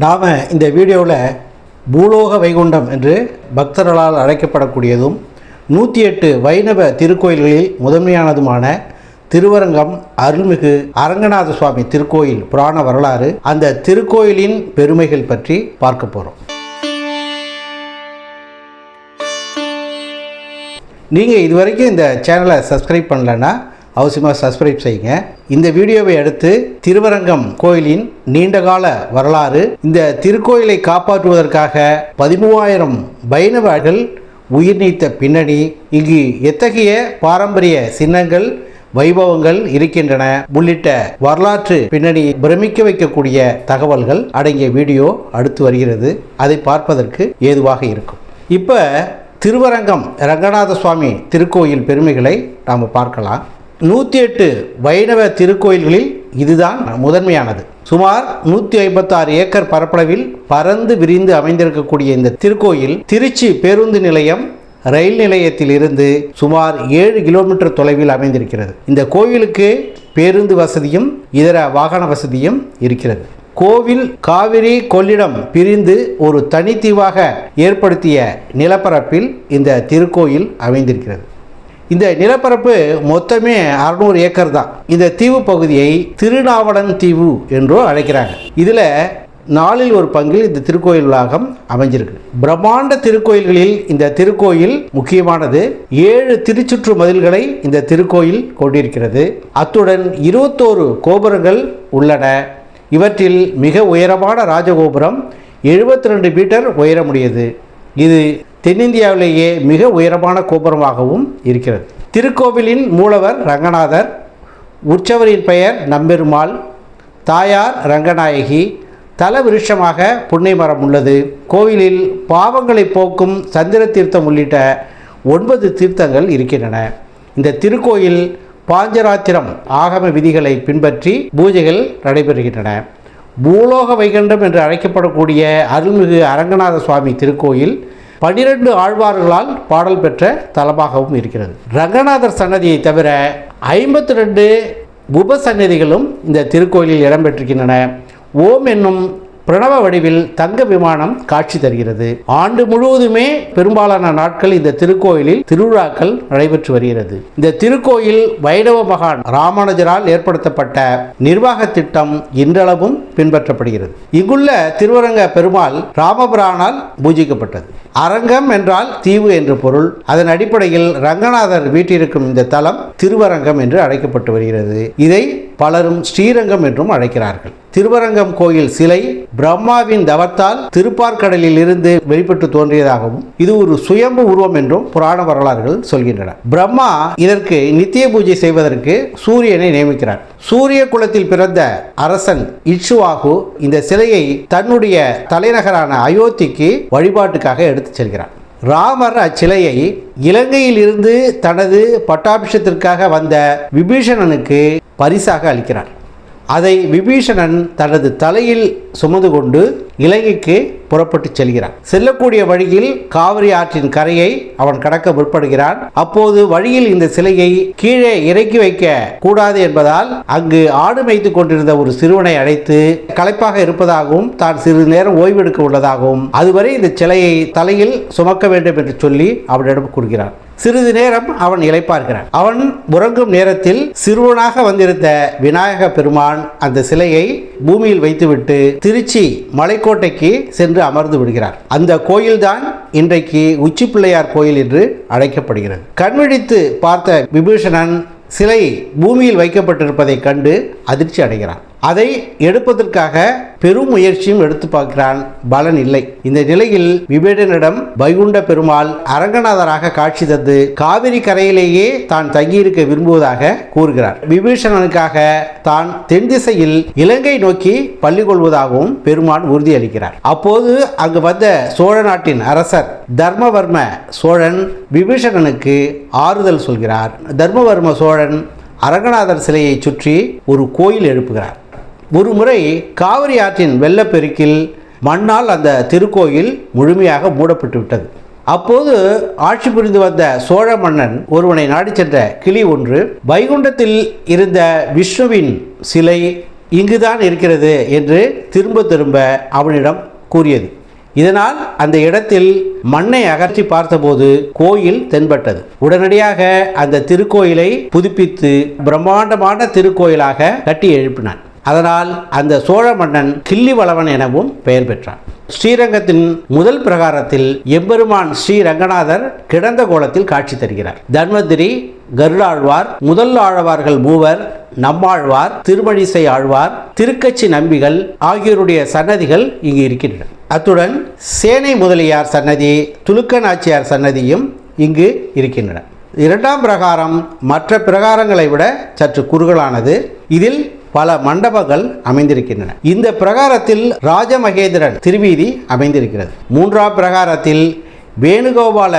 நாம் இந்த வீடியோவில் பூலோக வைகுண்டம் என்று பக்தர்களால் அழைக்கப்படக்கூடியதும் நூற்றி எட்டு வைணவ திருக்கோயில்களில் முதன்மையானதுமான திருவரங்கம் அருள்மிகு அரங்கநாத சுவாமி திருக்கோயில் புராண வரலாறு அந்த திருக்கோயிலின் பெருமைகள் பற்றி பார்க்க போகிறோம் நீங்கள் இதுவரைக்கும் இந்த சேனலை சப்ஸ்கிரைப் பண்ணலன்னா அவசியமாக சப்ஸ்கிரைப் செய்யுங்க. இந்த வீடியோவை அடுத்து திருவரங்கம் கோயிலின் நீண்டகால வரலாறு இந்த திருக்கோயிலை காப்பாற்றுவதற்காக பதிமூவாயிரம் வைணவர்கள் உயிர் நீத்த பின்னணி இங்கு எத்தகைய பாரம்பரிய சின்னங்கள் வைபவங்கள் இருக்கின்றன உள்ளிட்ட வரலாற்று பின்னணி பிரமிக்க வைக்கக்கூடிய தகவல்கள் அடங்கிய வீடியோ அடுத்து வருகிறது. அதை பார்ப்பதற்கு ஏதுவாக இருக்கும். இப்போ திருவரங்கம் ரங்கநாத சுவாமி திருக்கோயில் பெருமைகளை நாம் பார்க்கலாம். நூற்றி எட்டு வைணவ திருக்கோயில்களில் இதுதான் முதன்மையானது. சுமார் நூற்றி ஐம்பத்தாறு ஏக்கர் பரப்பளவில் பறந்து விரிந்து அமைந்திருக்கக்கூடிய இந்த திருக்கோயில் திருச்சி பேருந்து நிலையம் ரயில் நிலையத்திலிருந்து சுமார் ஏழு கிலோமீட்டர் தொலைவில் அமைந்திருக்கிறது. இந்த கோயிலுக்கு பேருந்து வசதியும் இதர வாகன வசதியும் இருக்கிறது. கோவில் காவிரி கொள்ளிடம் பிரிந்து ஒரு தனித்தீவாக ஏற்படுத்திய நிலப்பரப்பில் இந்த திருக்கோயில் அமைந்திருக்கிறது. இந்த நிலப்பரப்பு மொத்தமே அறுநூறு ஏக்கர் தான். இந்த தீவு பகுதியை திருநாவலன் தீவு என்றும் அழைக்கிறாங்க. இதில் நாளில் ஒரு பங்கில் இந்த திருக்கோயில் வளாகம் அமைஞ்சிருக்கு. பிரம்மாண்ட திருக்கோயில்களில் இந்த திருக்கோயில் முக்கியமானது. ஏழு திருச்சுற்று மதில்களை இந்த திருக்கோயில் கொண்டிருக்கிறது. அத்துடன் இருபத்தோரு கோபுரங்கள் உள்ளன. இவற்றில் மிக உயரமான ராஜகோபுரம் எழுபத்தி ரெண்டு மீட்டர் உயரமுடையது. இது தென்னிந்தியாவிலேயே மிக உயரமான கோபுரமாகவும் இருக்கிறது. திருக்கோவிலின் மூலவர் ரங்கநாதர் உற்சவரின் பெயர் நம்பெருமாள் தாயார் ரங்கநாயகி தல விருஷமாக புன்னை மரம் உள்ளது. கோவிலில் பாவங்களை போக்கும் சந்திர தீர்த்தம் உள்ளிட்ட ஒன்பது தீர்த்தங்கள் இருக்கின்றன. இந்த திருக்கோயில் பாஞ்சராத்திரம் ஆகம விதிகளை பின்பற்றி பூஜைகள் நடைபெறுகின்றன. பூலோக வைகண்டம் என்று அழைக்கப்படக்கூடிய அருள்மிகு அரங்கநாத சுவாமி திருக்கோயில் பனிரெண்டு ஆழ்வார்களால் பாடல் பெற்ற தலமாகவும் இருக்கிறது. ரங்கநாதர் சன்னதியை தவிர ஐம்பத்தி ரெண்டு உபசன்னதிகளும் இந்த திருக்கோயிலில் இடம்பெற்றிருக்கின்றன. ஓம் என்னும் பிரணவ வடிவில் தங்க விமானம் காட்சி தருகிறது. ஆண்டு முழுவதுமே பெரும்பாலான நாட்கள் இந்த திருக்கோயிலில் திருவிழாக்கள் நடைபெற்று வருகிறது. இந்த திருக்கோயில் வைணவ மகான் ராமானுஜரால் ஏற்படுத்தப்பட்ட நிர்வாக திட்டம் இன்றளவும் பின்பற்றப்படுகிறது. இங்குள்ள திருவரங்க பெருமாள் ராமபிரானால் பூஜிக்கப்பட்டது. அரங்கம் என்றால் தீவு என்று பொருள். அதன் அடிப்படையில் ரங்கநாதர் வீட்டிருக்கும் இந்த தலம் திருவரங்கம் என்று அழைக்கப்பட்டு வருகிறது. இதை பலரும் ஸ்ரீரங்கம் என்றும் அழைக்கிறார்கள். திருவரங்கம் கோயில் சிலை பிரம்மாவின் தவத்தால் திருப்பார்கடலில் இருந்து வெளிப்பட்டு தோன்றியதாகவும் இது ஒரு சுயம்பு உருவம் என்றும் புராண வரலாறுகள் சொல்கின்றன. பிரம்மா இதற்கு நித்திய பூஜை செய்வதற்கு சூரியனை நியமிக்கிறார். சூரிய குலத்தில் பிறந்த அரசன் இட்சுவாகு இந்த சிலையை தன்னுடைய தலைநகரான அயோத்திக்கு வழிபாட்டுக்காக எடுத்துச் செல்கிறார் ராமர் அச்சிலையை இலங்கையில் இருந்து தனது பட்டாபிஷத்திற்காக வந்த விபீஷணனுக்கு பரிசாக அளிக்கிறார். அதை விபீஷணன் தனது தலையில் சுமந்து கொண்டு இலங்கைக்கு புறப்பட்டு செல்கிறான். செல்லக்கூடிய வழியில் காவிரி ஆற்றின் கரையை அவன் கடக்க முற்படுகிறான். அப்போது வழியில் இந்த சிலையை கீழே இறக்கி வைக்க கூடாது என்பதால் அங்கு ஆடு மேய்த்து கொண்டிருந்த ஒரு சிறுவனை அழைத்து களைப்பாக இருப்பதாகவும் தான் சிறிது நேரம் ஓய்வெடுக்க உள்ளதாகவும் அதுவரை இந்த சிலையை தலையில் சுமக்க வேண்டும் என்று சொல்லி அவனிடம் கூறுகிறான். சிறிது நேரம் அவன் இழைப்பார்க்கிறான் அவன் உறங்கும் நேரத்தில் சிறுவனாக வந்திருந்த விநாயக பெருமான் அந்த சிலையை பூமியில் வைத்துவிட்டு திருச்சி மலைக்கோட்டைக்கு சென்று அமர்ந்து விடுகிறார். அந்த கோயில்தான் இன்றைக்கு உச்சி பிள்ளையார் கோயில் என்று அழைக்கப்படுகிறது. கண்விழித்து பார்த்த விபீஷணன் சிலை பூமியில் வைக்கப்பட்டிருப்பதைக் கண்டு அதிர்ச்சி அடைகிறான். அதை எடுப்பதற்காக பெரும் முயற்சியும் எடுத்து பார்க்கிறான் பலன் இல்லை. இந்த நிலையில் விபேடனிடம் வைகுண்ட பெருமாள் அரங்கநாதராக காட்சி தந்து காவிரி கரையிலேயே தான் தங்கியிருக்க விரும்புவதாக கூறுகிறார். விபீஷணனுக்காக தான் தென் திசையில் இலங்கை நோக்கி பள்ளி கொள்வதாகவும் பெருமான் உறுதியளிக்கிறார் அப்போது அங்கு வந்த சோழ நாட்டின் அரசர் தர்மவர்ம சோழன் விபீஷணனுக்கு ஆறுதல் சொல்கிறார். தர்மவர்ம சோழன் அரங்கநாதர் சிலையை சுற்றி ஒரு கோயில் எழுப்புகிறார். ஒரு முறை காவிரி ஆற்றின் வெள்ளப்பெருக்கில் மண்ணால் அந்த திருக்கோயில் முழுமையாக மூடப்பட்டு விட்டது. அப்போது ஆட்சி புரிந்து வந்த சோழ மன்னன் ஒருவனை நாடி சென்ற கிளி ஒன்று வைகுண்டத்தில் இருந்த விஷ்ணுவின் சிலை இங்குதான் இருக்கிறது என்று திரும்ப திரும்ப அவனிடம் கூறியது. இதனால் அந்த இடத்தில் மண்ணை அகற்றி பார்த்தபோது கோயில் தென்பட்டது. உடனடியாக அந்த திருக்கோயிலை புதுப்பித்து பிரம்மாண்டமான திருக்கோயிலாக கட்டி எழுப்பினான். அதனால் அந்த சோழ மன்னன் கிள்ளிவளவன் எனவும் பெயர் பெற்றான். ஸ்ரீரங்கத்தின் முதல் பிரகாரத்தில் எம்பெருமான் ஸ்ரீ ரங்கநாதர் கிடந்த கோலத்தில் காட்சி தருகிறார். தன்வந்திரி கருடாழ்வார் முதல் ஆழ்வார்கள் மூவர் நம்மாழ்வார் திருமழிசை ஆழ்வார் திருக்கச்சி நம்பிகள் ஆகியோருடைய சன்னதிகள் இங்கு இருக்கின்றன. அத்துடன் சேனை முதலியார் சன்னதி துலுக்க நாச்சியார் சன்னதியும் இங்கு இருக்கின்றன. இரண்டாம் பிரகாரம் மற்ற பிரகாரங்களை விட சற்று குறுகலானது. இதில் பல மண்டபங்கள் அமைந்திருக்கின்றன. இந்த பிரகாரத்தில் ராஜமகேந்திரன் திருவீதி அமைந்திருக்கிறது. மூன்றாம் பிரகாரத்தில் வேணுகோபால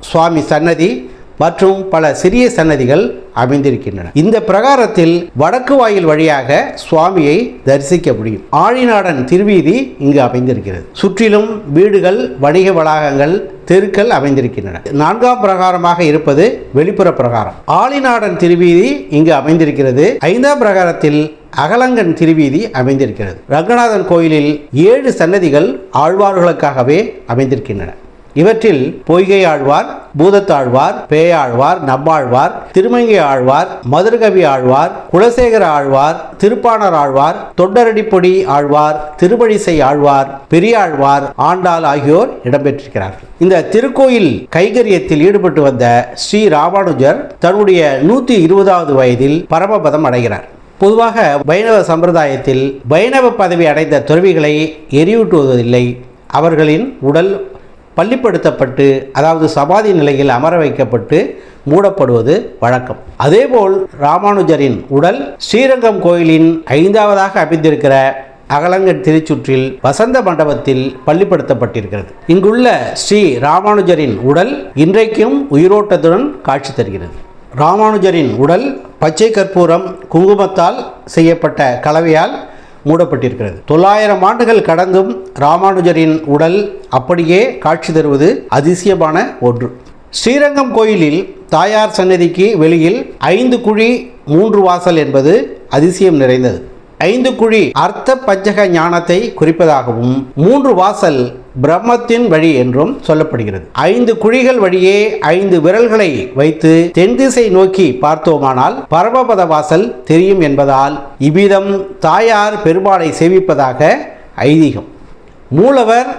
சுவாமி சன்னதி மற்றும் பல சிறிய சன்னதிகள் அமைந்திருக்கின்றன. இந்த பிரகாரத்தில் வடக்கு வாயில் வழியாக சுவாமியை தரிசிக்க முடியும். ஆழிநாடன் திருவீதி இங்கு அமைந்திருக்கிறது. சுற்றிலும் வீடுகள் வணிக வளாகங்கள் தெருக்கள் அமைந்திருக்கின்றன. நான்காம் பிரகாரமாக இருப்பது வெளிப்புற பிரகாரம். ஆழிநாடன் திருவீதி இங்கு அமைந்திருக்கிறது. ஐந்தாம் பிரகாரத்தில் அகலங்கன் திருவீதி அமைந்திருக்கிறது. ரங்கநாதன் கோயிலில் ஏழு சன்னதிகள் ஆழ்வார்களுக்காகவே அமைந்திருக்கின்றன. இவற்றில் பொய்கை ஆழ்வார் பூதத்தாழ்வார் பேயாழ்வார் நம்மாழ்வார் திருமங்கை ஆழ்வார் மதுரகவி ஆழ்வார் குலசேகர ஆழ்வார் திருப்பாணர் ஆழ்வார் தொண்டரடிப்பொடி ஆழ்வார் திருமழிசை ஆழ்வார் பெரியாழ்வார் ஆண்டாள் ஆகியோர் இடம்பெற்றிருக்கிறார்கள். இந்த திருக்கோயில் கைகரியத்தில் ஈடுபட்டு வந்த ஸ்ரீ ராமானுஜர் தன்னுடைய நூற்றி இருபதாவது வயதில் பரமபதம் அடைகிறார். பொதுவாக வைணவ சம்பிரதாயத்தில் வைணவ பதவி அடைந்த துறவிகளை எரியூட்டுவதில்லை. அவர்களின் உடல் பள்ளிப்படுத்தப்பட்டு அதாவது சமாதி நிலையில் அமர வைக்கப்பட்டு மூடப்படுவது வழக்கம். அதேபோல் ராமானுஜரின் உடல் ஸ்ரீரங்கம் கோயிலின் ஐந்தாவதாக அமைந்திருக்கிற அகலங்கன் திருச்சுற்றில் வசந்த மண்டபத்தில் பள்ளிப்படுத்தப்பட்டிருக்கிறது. இங்குள்ள ஸ்ரீ ராமானுஜரின் உடல் இன்றைக்கும் உயிரோட்டத்துடன் காட்சி தருகிறது. ராமானுஜரின் உடல் பச்சை கற்பூரம் குங்குமத்தால் செய்யப்பட்ட கலவையால் மூடப்பட்டிருக்கிறது. தொள்ளாயிரம் ஆண்டுகள் கடந்தும் ராமானுஜரின் உடல் அப்படியே காட்சி தருவது அதிசயமான ஒன்று. ஸ்ரீரங்கம் கோயிலில் தாயார் சன்னதிக்கு வெளியில் ஐந்து குழி மூன்று வாசல் என்பது அதிசயம் நிறைந்தது. ஐந்து குழி அர்த்த பஞ்சக ஞானத்தை குறிப்பதாகவும் மூன்று வாசல் பிரம்மத்தின் வழி என்றும் சொல்லப்படுகிறது. ஐந்து குழிகள் வழியே ஐந்து விரல்களை வைத்து தென் திசை நோக்கி பார்த்தோமானால் பரமபத வாசல் தெரியும் என்பதால் இவ்விதம் தாயார் பெருமாளை சேவிப்பதாக ஐதீகம். மூலவர்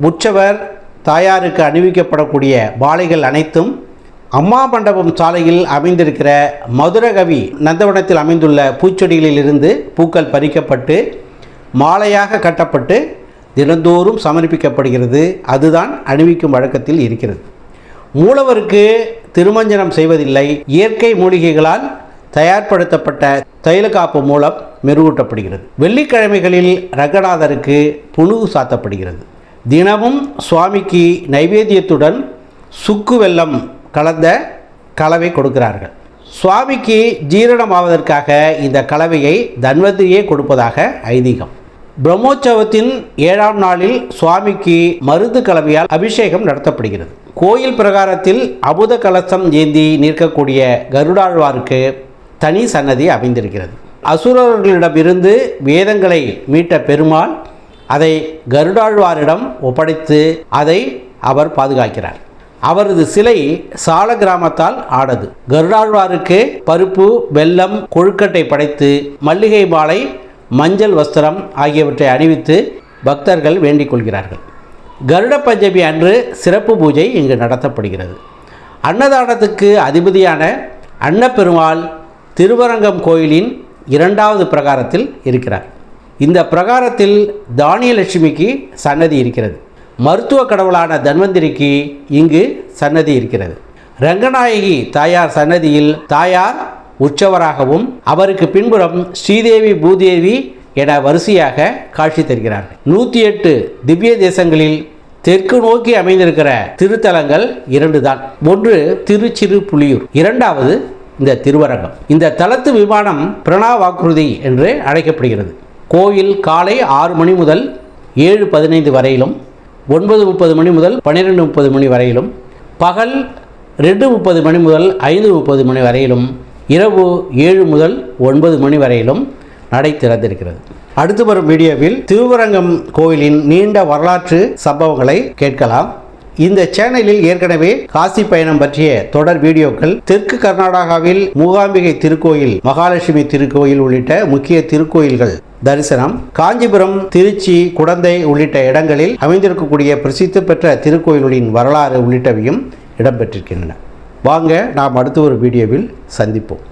உற்சவர் தாயாருக்கு அணிவிக்கப்படக்கூடிய மாலைகள் அனைத்தும் அம்மா மண்டபம் சாலையில் அமைந்திருக்கிற மதுரகவி நந்தவனத்தில் அமைந்துள்ள பூச்செடிகளில் இருந்து பூக்கள் பறிக்கப்பட்டு மாலையாக கட்டப்பட்டு தினந்தோறும் சமர்ப்பிக்கப்படுகிறது. அதுதான் அணிவிக்கும் வழக்கத்தில் இருக்கிறது. மூலவருக்கு திருமஞ்சனம் செய்வதில்லை. இயற்கை மூலிகைகளால் தயார்படுத்தப்பட்ட தைலக்காப்பு மூலம் மெருகூட்டப்படுகிறது. வெள்ளிக்கிழமைகளில் ரங்கநாதருக்கு புனுகு சாத்தப்படுகிறது. தினமும் சுவாமிக்கு நைவேத்தியத்துடன் சுக்கு வெல்லம் கலந்த கலவை கொடுக்கிறார்கள். சுவாமிக்கு ஜீரணமாவதற்காக இந்த கலவையை தன்வந்திரியே கொடுப்பதாக ஐதீகம். பிரம்மோற்சவத்தின் ஏழாம் நாளில் சுவாமிக்கு மருந்து கலவையால் அபிஷேகம் நடத்தப்படுகிறது. கோயில் பிரகாரத்தில் அபுத கலசம் ஏந்தி நிற்கக்கூடிய கருடாழ்வாருக்கு தனி சன்னதி அமைந்திருக்கிறது. அசுரர்களிடமிருந்து வேதங்களை மீட்ட பெருமாள் அதை கருடாழ்வாரிடம் ஒப்படைத்து அதை அவர் பாதுகாக்கிறார். அவரது சிலை சால கிராமத்தால் ஆனது கருடாழ்வாருக்கு பருப்பு வெல்லம் கொழுக்கட்டை படைத்து மல்லிகை மாலை மஞ்சள் வஸ்திரம் ஆகியவற்றை அணிவித்து பக்தர்கள் வேண்டிக் கொள்கிறார்கள். கருட பஞ்சமி அன்று சிறப்பு பூஜை இங்கு நடத்தப்படுகிறது. அன்னதானத்துக்கு அதிபதியான அன்னப்பெருமாள் திருவரங்கம் கோயிலின் இரண்டாவது பிரகாரத்தில் இருக்கிறார். இந்த பிரகாரத்தில் தானியலட்சுமிக்கு சன்னதி இருக்கிறது. மருத்துவ கடவுளான தன்வந்திரிக்கு இங்கு சன்னதி இருக்கிறது. ரங்கநாயகி தாயார் சன்னதியில் தாயார் உற்சவராகவும் அவருக்கு பின்புறம் ஸ்ரீதேவி பூதேவி என வரிசையாக காட்சி தருகிறார்கள். நூற்றி எட்டு திவ்ய தேசங்களில் தெற்கு நோக்கி அமைந்திருக்கிற திருத்தலங்கள் இரண்டு தான் ஒன்று திருச்சிறு புலியூர் இரண்டாவது இந்த திருவரங்கம். இந்த தலத்து விமானம் பிரணாவாக்குருதி என்று அழைக்கப்படுகிறது. கோயில் காலை ஆறு மணி முதல் ஏழு பதினைந்து வரையிலும் ஒன்பது முப்பது மணி முதல் பன்னிரெண்டு முப்பது மணி வரையிலும் பகல் ரெண்டு முப்பது மணி முதல் ஐந்து முப்பது மணி வரையிலும் இரவு ஏழு முதல் ஒன்பது மணி வரையிலும் நடை திறந்திருக்கிறது. அடுத்து வரும் வீடியோவில் திருவரங்கம் கோயிலின் நீண்ட வரலாற்று சம்பவங்களை கேட்கலாம். இந்த சேனலில் ஏற்கனவே காசி பயணம் பற்றிய தொடர் வீடியோக்கள் தெற்கு கர்நாடகாவில் மூகாம்பிகை திருக்கோயில் மகாலட்சுமி திருக்கோயில் உள்ளிட்ட முக்கிய திருக்கோயில்கள் தரிசனம். காஞ்சிபுரம் திருச்சி குடந்தை உள்ளிட்ட இடங்களில் அமைந்திருக்கக்கூடிய பிரசித்தி பெற்ற திருக்கோயில்களின் வரலாறு உள்ளிட்டவையும் இடம்பெற்றிருக்கின்றன. வாங்க நாம் அடுத்த ஒரு வீடியோவில் சந்திப்போம்.